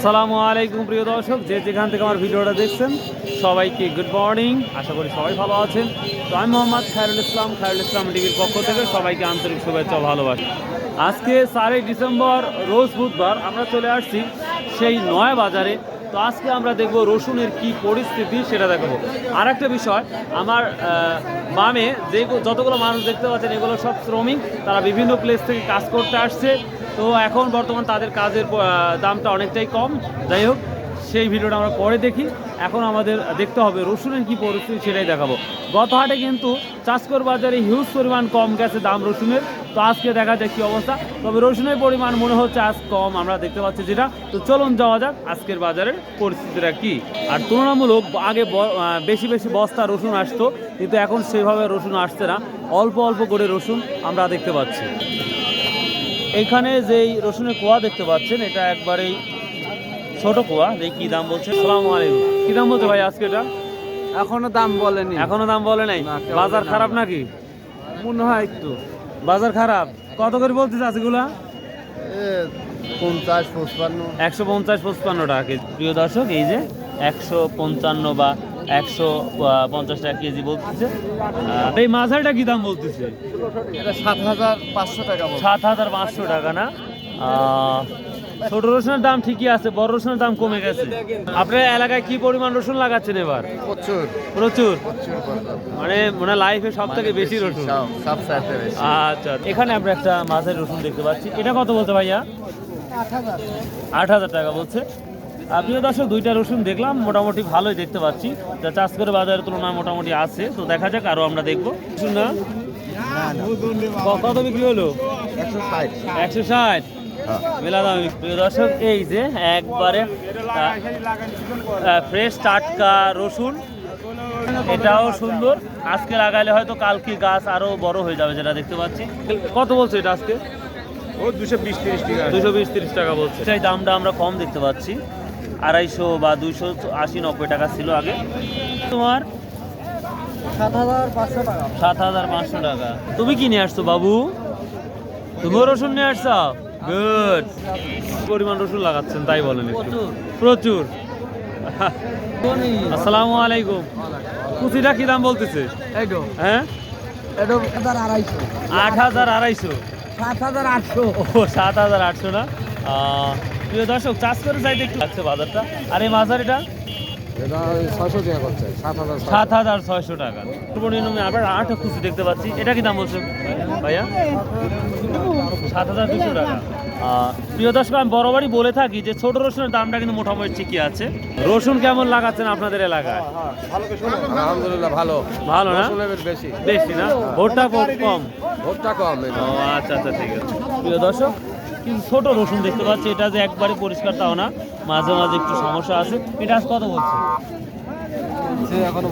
আসসালামু আলাইকুম প্রিয় দর্শক, যে যেখান থেকে আমার ভিডিওটা দেখছেন, সবাইকে গুড মর্নিং আশা করি সবাই ভালো আছেন। তো আমি মোহাম্মদ খায়রুল ইসলাম খায়রুল ইসলাম টিভির পক্ষ থেকে সবাইকে আন্তরিক শুভেচ্ছা ভালোবাসি। আজকে চারই ডিসেম্বর, রোজ বুধবার আমরা চলে আসছি সেই নয় বাজারে। তো আজকে আমরা দেখব রসুনের কি পরিস্থিতি, সেটা দেখাবো। আর একটা বিষয়, আমার বামে যে যতগুলো মানুষ দেখতে পাচ্ছেন, এগুলো সব শ্রমিক, তারা বিভিন্ন প্লেস থেকে কাজ করতে আসছে। তো এখন বর্তমান তাদের কাজের দামটা অনেকটাই কম। যাই হোক, সেই ভিডিওটা আমরা পরে দেখি। এখন আমাদের দেখতে হবে রসুনের কি পরিস্থিতি সেটাই দেখাবো। গত হাটে কিন্তু চাষকর বাজারে হিউজ পরিমাণ কম গেছে দাম রসুনের। তো আজকে দেখা যায় কি অবস্থা। তবে রসুনের পরিমাণ মনে হচ্ছে আজ কম, আমরা দেখতে পাচ্ছি যেটা। তো চলুন যাওয়া যাক আজকের বাজারের পরিস্থিতিটা কি। আর তুলনামূলক আগে বেশি বেশি বস্তা রসুন আসতো, কিন্তু এখন সেভাবে রসুন আসছে না। অল্প অল্প করে রসুন আমরা দেখতে পাচ্ছি। এখানে যেই রসুনের কোয়া দেখতে পাচ্ছেন এটা একবারেই ছোট কোয়া। দেখি কি দাম বলছে। সালামু আলাইকুম। কি দাম বলছে ভাই আজকে এটা? এখনও দাম বলেনি। এখনও দাম বলে নাই? বাজার খারাপ নাকি? মনে হয় একটু। বাজার খারাপ? কত করে বলতেছে আজকেগুলা? পঞ্চাশ পঁচপান্ন। একশো পঞ্চাশ পঁচপান্ন টাকা। প্রিয় দর্শক এই যে একশো পঞ্চান্ন বা একশো পঞ্চাশ টাকা কেজি বলতেছে। এই মাঝারিটা কি দাম বলতেছে? এটা সাত হাজার পাঁচশো টাকা সাত হাজার পাঁচশো টাকা না? ছোট রসুনের দাম ঠিকই আছে বড় রসুনের দাম কমে গেছে। আপনার এলাকায় কি পরিমাণ রসুন লাগাচ্ছেন এবার? প্রচুর। প্রচুর। মানে মানে লাইফে সব থেকে বেশি রসুন। বেশি। আচ্ছা এখানে আমরা একটা মাছের রসুন দেখতে পাচ্ছি। এটা কত বলছে ভাইয়া? আট হাজার টাকা বলছে। আপনিও দর্শক দুইটা রসুন দেখলাম মোটামুটি ভালোই দেখতে পাচ্ছি। যা চাষ করে বাজারের তুলনায় মোটামুটি আছে। তো দেখা যাক আরও আমরা দেখব। রসুন না? কত বিক্রি হলো? একশো ষাট। ষাট প্রিয় দর্শক এই যে একবারে ফ্রেশ টাটকা রসুন। এটাও সুন্দর। আজকে লাগাইলে হয়তো কালকে গাছ আরও বড় হয়ে যাবে যেটা দেখতে পাচ্ছি। কত বলছো এটা আজকে? ও দুশো বিশ তিরিশ টাকা। দুশো বিশ তিরিশ টাকা বলছে। সেই দামটা আমরা কম দেখতে পাচ্ছি। আড়াইশো বা দুইশো আশি নব্বই টাকা ছিল আগে। তোমার? সাত হাজার পাঁচশো টাকা। তুমি কি নিয়ে আসছো বাবু? তুমিও রসুন নিয়ে আসছো? গুড পরিমাণ রসুন লাগাচ্ছেন তাই বলেন প্রচুর। আসসালামু আলাইকুম। কুচিটা কি দাম বলতেছে? হ্যাঁ? আট হাজার আড়াইশো। সাত হাজার আটশো। ও সাত হাজার আটশো না? প্রিয় দর্শক চাষ করে চাইতে একটু লাগছে বাজারটা। আর এই মাঝারিটা? এটা সাত হাজার ছয়শো। টাকা। সর্বনিম্ন আবার আট খুশি দেখতে পাচ্ছি। এটা কি দাম বলছে ভাইয়া? সাত হাজার দুশো টাকা। প্রিয় দর্শক আমি বরাবরই বলে থাকি যে ছোট রসুনের দামটা কিন্তু মোটামুটি ঠিকই আছে। রসুন কেমন লাগাচ্ছেন আপনাদের এলাকায়? আলহামদুলিল্লাহ ভালো। ভালো না? বেশি। বেশি না? ভোটটা কম। ভোটটা কম। ও আচ্ছা আচ্ছা ঠিক আছে। প্রিয় দর্শক কিন্তু ছোট রসুন দেখতে পাচ্ছি এটা যে একবারে পরিষ্কার তাও না মাঝে মাঝে একটু সমস্যা আছে। এটা আজ কত বলছে? এখনও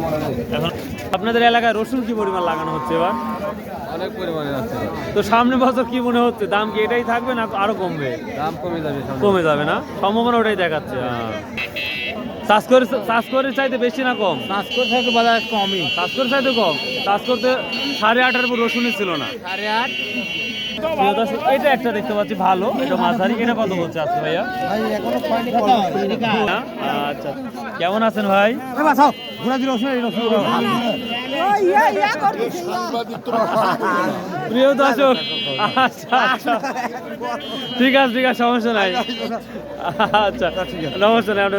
আপনাদের এলাকায় রসুন কি পরিমাণ লাগানো হচ্ছে এবার? অনেক পরিমাণে আছে। তো সামনে বছর কি মনে হচ্ছে? দাম কি এটাই থাকবে না আরও কমবে? দাম কমে যাবে কমে যাবে না? সম্ভাবনা ওটাই দেখাচ্ছে। চাষ করে চাষ করে চাইতে বেশি না কম? কাজ করে থাকে বাজার কমই। চাষ করে চাইতে কম? চাষ করতে সাড়ে আটের রসুনই ছিল না। সাড়ে আট এটা একটা দেখতে পাচ্ছি ভালো এটা মাঝারি এটা কত বলছে আজকে ভাইয়া? আচ্ছা কেমন আছেন ভাই ঘুরা দিল প্রিয় দর্শক আচ্ছা আচ্ছা। ঠিক আছে ঠিক আছে সমস্যা নাই। আচ্ছা নমস্কার নাই আপনি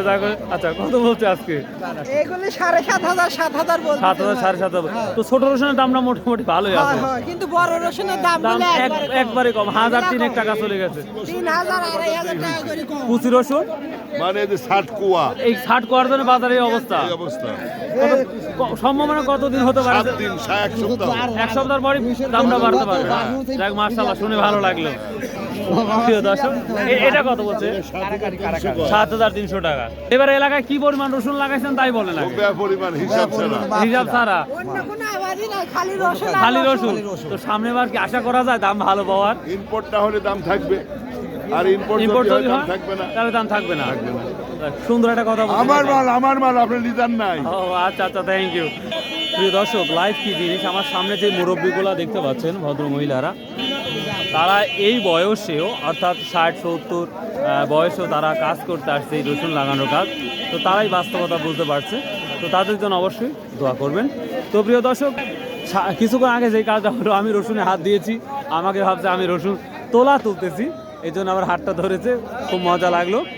আচ্ছা কত বলছে আজকে? এগুলি সাড়ে সাত হাজার সাত হাজার সাত হাজার সাড়ে সাত হাজার। তো ছোট রসুনের দামটা মোটামুটি ভালোই হয়, আছে কিন্তু বড় রসুনের দাম দাম এক একবারে কম। হাজার তিনেক টাকা চলে গেছে। তিন হাজার আড়াই হাজার টাকা করে কম। কুচি রসুন? মানে যে ষাট কুয়া। এই ষাট কুয়ার জন্য বাজারে অবস্থা। অবস্থা। সম্ভাবনা কতদিন হতে সাত দিন এক সপ্তাহ। এক সপ্তাহ পরে দামটা বাড়তে পারে। যাক মার্শাল্লাহ শুনে ভালো লাগল। প্রিয় দর্শক এটা কত বলছে? সাত হাজার তিনশো টাকা। এবার এলাকায় কি পরিমাণ রসুন লাগাইছেন তাই বলে পরিমাণ হিসাব ছাড়া। হিসাব খালি রসুন আর খালি রসুন। তো সামনে বার কি আশা করা যায় দাম ভালো পাওয়ার? ইম্পোর্টটা হলে দাম থাকবে। আর ইম্পোর্ট ইম্পোর্ট যদি যদি হয় থাকবে না। তাহলে দাম থাকবে না। সুন্দর একটা কথা আমার মাল আমার মাল আপনি লিদার নাই। ও আচ্ছা আচ্ছা থ্যাংক ইউ প্রিয় দর্শক লাইভ কি জিনিস আমার সামনে যে মুরব্বীগুলো দেখতে পাচ্ছেন, ভদ্র মহিলারা, তারা এই বয়সেও, অর্থাৎ ষাট, সত্তর বয়সেও তারা কাজ করতে আসছে এই রসুন লাগানোর কাজ। তো তারাই বাস্তবতা বুঝতে পারছে। তো তাদের জন্য অবশ্যই দোয়া করবেন। তো প্রিয় দর্শক কিছুক্ষণ আগে যেই কাজটা হলো, আমি রসুনে হাত দিয়েছি। আমাকে ভাবছে আমি রসুন তোলা তুলতেছি। এই জন্য আমার হাতটা ধরেছে। খুব মজা লাগল। যা-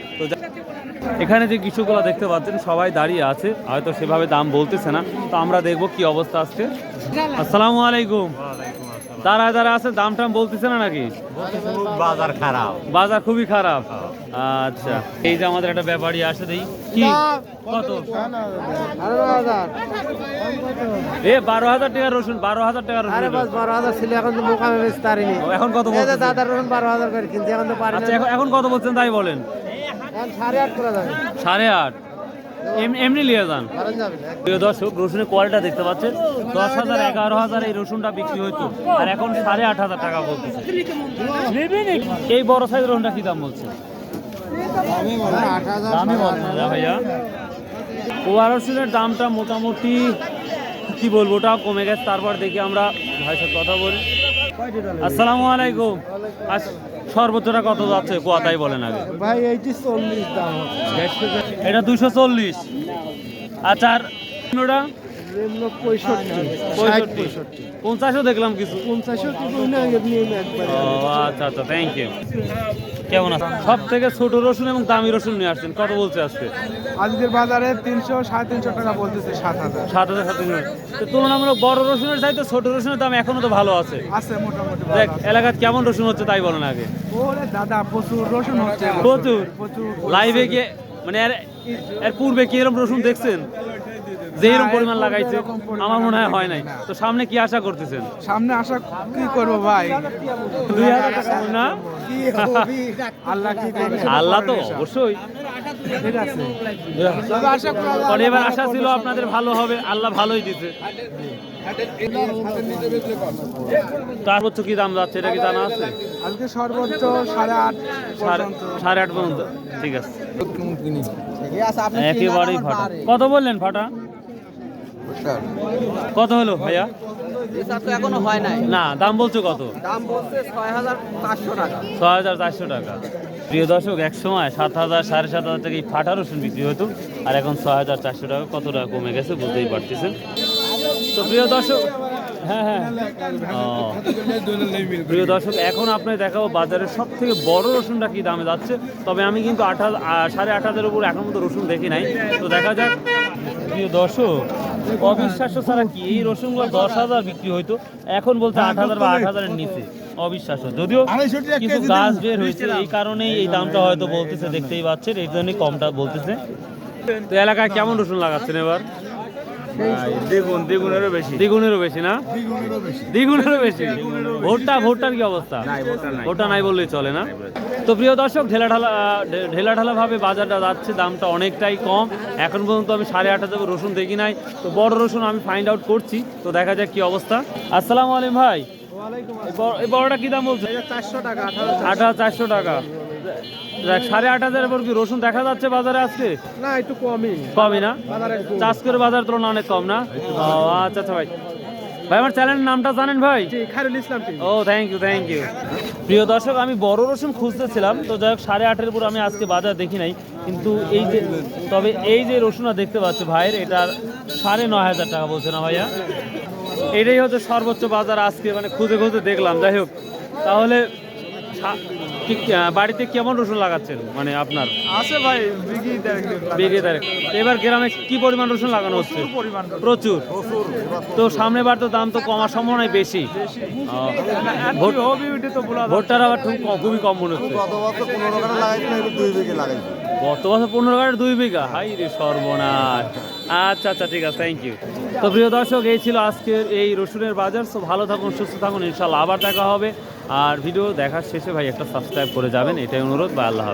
এখানে যে কৃষকগুলো দেখতে পাচ্ছেন সবাই দাঁড়িয়ে আছে হয়তো সেভাবে দাম বলতেছে না। তো আমরা দেখব কি অবস্থা আজকে। আসসালামু আলাইকুম। দাঁড়ায় দাঁড়া আছে দাম টাম বলতেছে না নাকি? বাজার খারাপ। বাজার খুবই খারাপ। আচ্ছা এই যে আমাদের একটা ব্যাপারী আসে দেই কি? কত? এ বারো হাজার টাকা রসুন বারো হাজার টাকা রসুন। আরে বাস বারো হাজার ছিল এখন তো মোকামে বেচতে পারিনি। এখন কত এই যে বলতেছে? দাদার রসুন বারো হাজার করে কিনছি এখন তো পারি আচ্ছা এখন কত বলছেন তাই বলেন? সাড়ে আট করে যাবে। সাড়ে আট? এম- এমনি নিয়ে যান। প্রিয় দর্শক রসুনের কোয়ালিটা দেখতে পাচ্ছেন। দশ হাজার এগারো হাজার এই রসুনটা বিক্রি হইতো। আর এখন সাড়ে আট হাজার টাকা বলতেছে। এই বড় সাইজ রসুনটা কি দাম বলছে দামই বলে ভাইয়া। কোয়া রসুনের দামটা মোটামুটি কি বলব ওটাও কমে গেছে। তারপর দেখি আমরা ভাইয়ের সাথে কথা বলি। আসসালামু আলাইকুম। সর্বোচ্চটা কত যাচ্ছে? কোয়াতাই বলেন আগে। ভাই এইটি চল্লিশ দাম। এটা দুশো চল্লিশ। আচ্ছা আর ওটা পঞ্চাশও দেখলাম কিছু। পঞ্চাশও আচ্ছা আচ্ছা থ্যাংক ইউ কেমন আছেন? সব থেকে ছোট রসুন এবং দামি রসুন নিয়ে আসছেন। কত বলছে আজকে? আজকের বাজারে তিনশো সাড়ে তিনশো টাকা বলতেছে সাত হাজার। সাত হাজার সাত হাজার তো তুলনামূলক বড় রসুনের চাইতে ছোট রসুনের দাম এখনও তো ভালো আছে। আছে মোটামুটি দেখ এলাকার কেমন রসুন হচ্ছে তাই বলেন আগে। ওরে দাদা প্রচুর রসুন হচ্ছে। প্রচুর। প্রচুর লাইভে গিয়ে মানে এর এর পূর্বে কি এরকম রসুন দেখছেন? যে এরকম পরিমাণ লাগাইছে আমার মনে হয় হয় নাই। তো সামনে কি আশা করতেছেন? সামনে আশা কি করব ভাই? দুই হাজার টাকা না? আল্লাহ কি আল্লাহ তো অবশ্যই। এবার আশা ছিল আপনাদের ভালো হবে আল্লাহ ভালোই দিতে তার হচ্ছে কি দাম যাচ্ছে এটা কি জানা আছে? আজকে সর্বোচ্চ সাড়ে আট সাড়ে সাড়ে আট পর্যন্ত ঠিক আছে। একেবারেই ফাটা। কত বললেন ফাটা? কত হলো ভাইয়া? এখনও হয় নাই। না দাম বলছো কত? দাম বলছে ছয় হাজার পাঁচশো টাকা। ছয় হাজার চারশো টাকা। প্রিয় দর্শক এক সময় সাত হাজার সাড়ে সাত হাজার টাকা ফাটা রসুন বিক্রি হতো আর এখন ছয় হাজার চারশো টাকা কত টাকা কমে গেছে বুঝতেই পারতেছেন। তো প্রিয় দর্শক হ্যাঁ হ্যাঁ। প্রিয় দর্শক এখন আপনি দেখাবো বাজারের সব থেকে বড় রসুনটা কি দামে যাচ্ছে। তবে আমি কিন্তু আট সাড়ে আট হাজারের উপর এখন মতো রসুন দেখি নাই। তো দেখা যাক। প্রিয় দর্শক অবিশ্বাস্য ছাড়া কি? এই রসুনগুলো দশ হাজার বিক্রি হইতো। এখন বলতে আট হাজার বা আট হাজারের নিচে। অবিশ্বাস্য। যদিও কিছু গাছ বের হয়েছে এই কারণেই এই দামটা হয়তো বলতেছে দেখতেই পাচ্ছেন। এই জন্যই কমটা বলতেছে। তো এলাকায় কেমন রসুন লাগাচ্ছেন এবার? দেখুন দ্বিগুণেরও বেশি। দ্বিগুণেরও বেশি না? দ্বিগুণেরও বেশি। ভোটটা ভোটটার কি অবস্থা? ভোটটা নাই। বললেই চলে না? তো প্রিয় দর্শক ঢেলা ঢালা ঢেলা ঢালা বাজারটা যাচ্ছে দামটা অনেকটাই কম। এখন পর্যন্ত আমি সাড়ে আট হাজার রসুন দেখি নাই। তো বড় রসুন আমি ফাইন্ড আউট করছি তো দেখা যাক কি অবস্থা। আসসালামু আলাইকুম ভাই। এই বড়টা কি দাম বলছে চারশো টাকা আট চারশো টাকা। সাড়ে আট হাজারের পর কি রসুন দেখা যাচ্ছে বাজারে আজকে? না একটু কমই। কমই না? চাষ করে বাজার তুলনা অনেক কম না? ও আচ্ছা আচ্ছা ভাই। ভাই আমার চ্যানেলের নামটা জানেন ভাই? খায়রুল ইসলাম ও থ্যাংক ইউ থ্যাংক ইউ প্রিয় দর্শক আমি বড় রসুন খুঁজতেছিলাম। তো যাই হোক সাড়ে আটের উপর আমি আজকে বাজার দেখি নাই। কিন্তু এই যে তবে এই যে রসুনটা দেখতে পাচ্ছি ভাইয়ের এটার সাড়ে নয় হাজার টাকা বলছে না ভাইয়া? এটাই হচ্ছে সর্বোচ্চ বাজার আজকে মানে খুঁজে খুঁজে দেখলাম। যাই হোক তাহলে বাড়িতে কেমন রসুন লাগাচ্ছেন? মানে আপনার? আছে ভাই বিঘি তারিখ এবার গ্রামে কি পরিমাণ রসুন লাগানো হচ্ছে? প্রচুর তো সামনে বার তো দাম তো কমার সম্ভাবনাই বেশি। তো ভোটটার আবার খুবই কম মনে হচ্ছে। গত বছর পনেরো কাটা দুই বিঘে দুই হাই রে সর্বনাশ। আচ্ছা আচ্ছা ঠিক আছে থ্যাংক ইউ তো প্রিয় দর্শক এই ছিল আজকের এই রসুনের বাজার। সো ভালো থাকুন সুস্থ থাকুন ইনশাল্লাহ আবার দেখা হবে। আর ভিডিও দেখার শেষে ভাই একটা সাবস্ক্রাইব করে যাবেন এটাই অনুরোধ বা আল্লাহ